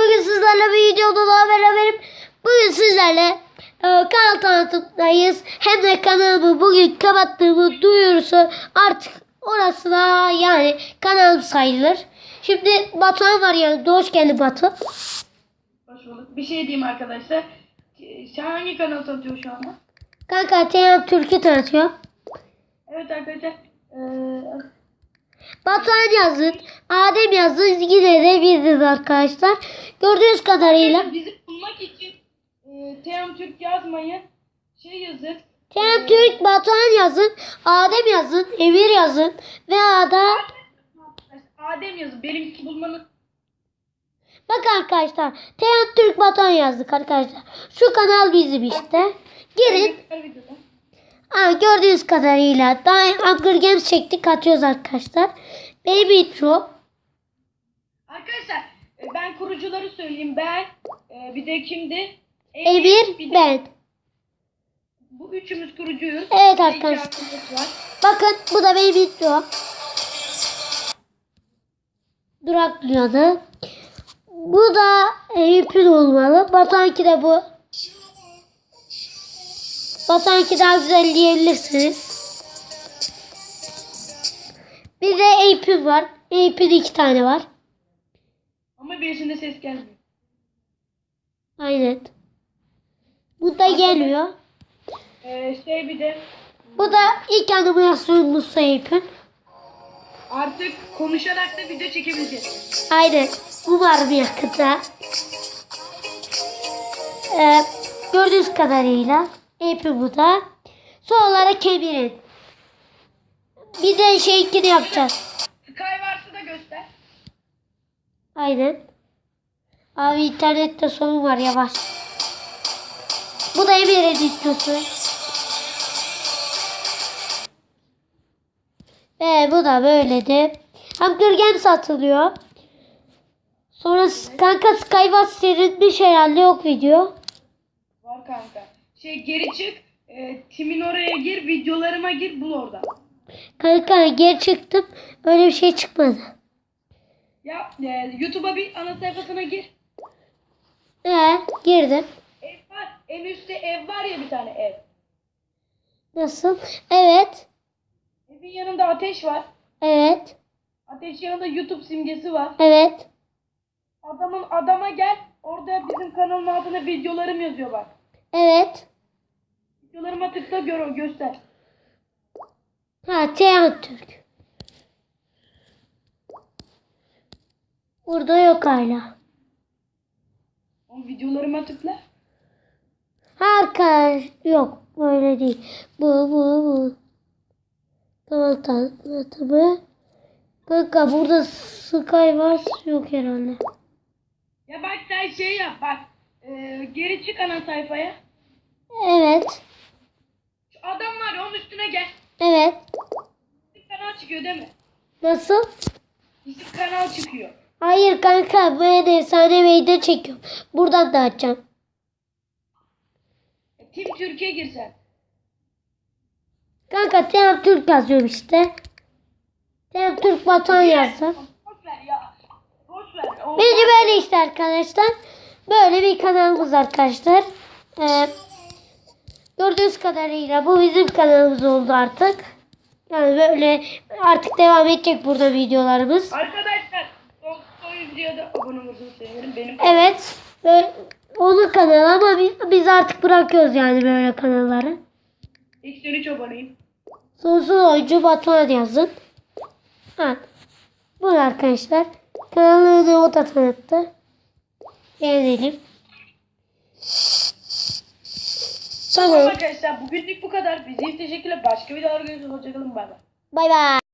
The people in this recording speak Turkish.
bugün sizlerle bir videoda daha beraberim. Bugün sizlerle e, kanal tanıtımdayız. Hem de kanalımı bugün kapattığımı duyurusu artık orası da yani kanalım sayılır. Şimdi Batuhan var yanımda. Hoş geldin Batu. Hoş bulduk. Bir şey diyeyim arkadaşlar. Sen hangi kanal satıyor şu anda? Kanka Teyam Türk'ü tanıtıyor. Evet arkadaşlar. Ee, Batuhan yazın. Adem yazın. Yine de biziz arkadaşlar. Gördüğünüz kadarıyla. bizi bulmak için e, Teyam Türk yazmayın. Şey yazın. Teyam Türk, Batuhan yazın. Adem yazın. Emir yazın. Ve Ada Adem yazın. Benimki bulmanız. Bak arkadaşlar. Teyam Türk Batuhan yazdık arkadaşlar. Şu kanal bizim işte. Girin. Aa, gördüğünüz kadarıyla daha Hunger Games çektik atıyoruz arkadaşlar. Baby intro. Arkadaşlar e, ben kurucuları söyleyeyim. Ben e, bir de kimdi? Emir bir de ben. Bu üçümüz kurucuyuz. Evet arkadaşlar. Bakın bu da baby intro. Duraklıyordu. Bu da Eyüp'ün olmalı. Batuhan'ki de bu. Batuhan'ki daha güzel diyebilirsiniz. Bir de Eyüp'ün var. Eyüp'ün iki tane var. Ama birisinde ses gelmiyor. Aynen. Bu da geliyor. Ee, şey bir de Bu da ilk animasyon Musa Eyüp'ün. artık konuşarak da video çekebileceğiz. Aynen. Umarım yakında. Ee, gördüğünüz kadarıyla Eyüp'ün bu da. Son olarak Emir'in. Bir de şeyinkini yapacağız. Sky varsa da göster. Aynen. Abi internette sorun var yavaş. Bu da Emir'in videosu. Ve bu da böyle de. Hunger Games satılıyor. Sonra kanka Skyward serinmiş herhalde yok video. Var kanka. Şey geri çık. E, Tim'in oraya gir. Videolarıma gir. Bul orada. Kanka geri çıktım. Öyle bir şey çıkmadı. Ya e, YouTube'a bir ana sayfasına gir. Ee, girdim. Ev var. En üstte ev var ya bir tane ev. Nasıl? Evet. Evin yanında ateş var. Evet. Ateş yanında YouTube simgesi var. Evet. Adamın adama gel. Orada bizim kanalın altında videolarım yazıyor bak. Evet. Videolarıma tıkla gör göster. Ha Teyhan Türk. Burada yok hala. O videolarıma tıkla. Ha arkadaş yok böyle değil. Bu bu bu. Tamam tanıtımı. Kanka burada Sky var yok herhalde. Ya bak sen şey yap bak. E, geri çık ana sayfaya. Evet. Adam var ya onun üstüne gel. Evet. Bir kanal çıkıyor değil mi? Nasıl? İsim kanal çıkıyor. Hayır kanka ben efsane meydan çekiyorum. Buradan da açacağım. Tim Türkiye girsen. Kanka Teyhan Türk yazıyorum işte. Teyhan Türk Batuhan yazdım. Boş ver ya. Boş ver. O- Bence böyle işte arkadaşlar. Böyle bir kanalımız arkadaşlar. Ee, gördüğünüz kadarıyla bu bizim kanalımız oldu artık. Yani böyle artık devam edecek burada videolarımız. Arkadaşlar videoda abone olursanız sevinirim. Benim Evet. Böyle, onun kanalı ama biz, biz artık bırakıyoruz yani böyle kanalları. 83 aboneyim. Sonsuz oyuncu Batuhan yazın. Ha. Bu arkadaşlar. Kanalını o da tanıttı. Beğenelim. Arkadaşlar bugünlük bu kadar. Bizi teşekkürler. Başka videolar görüşürüz. Hoşçakalın. Bay bay. Bay bay.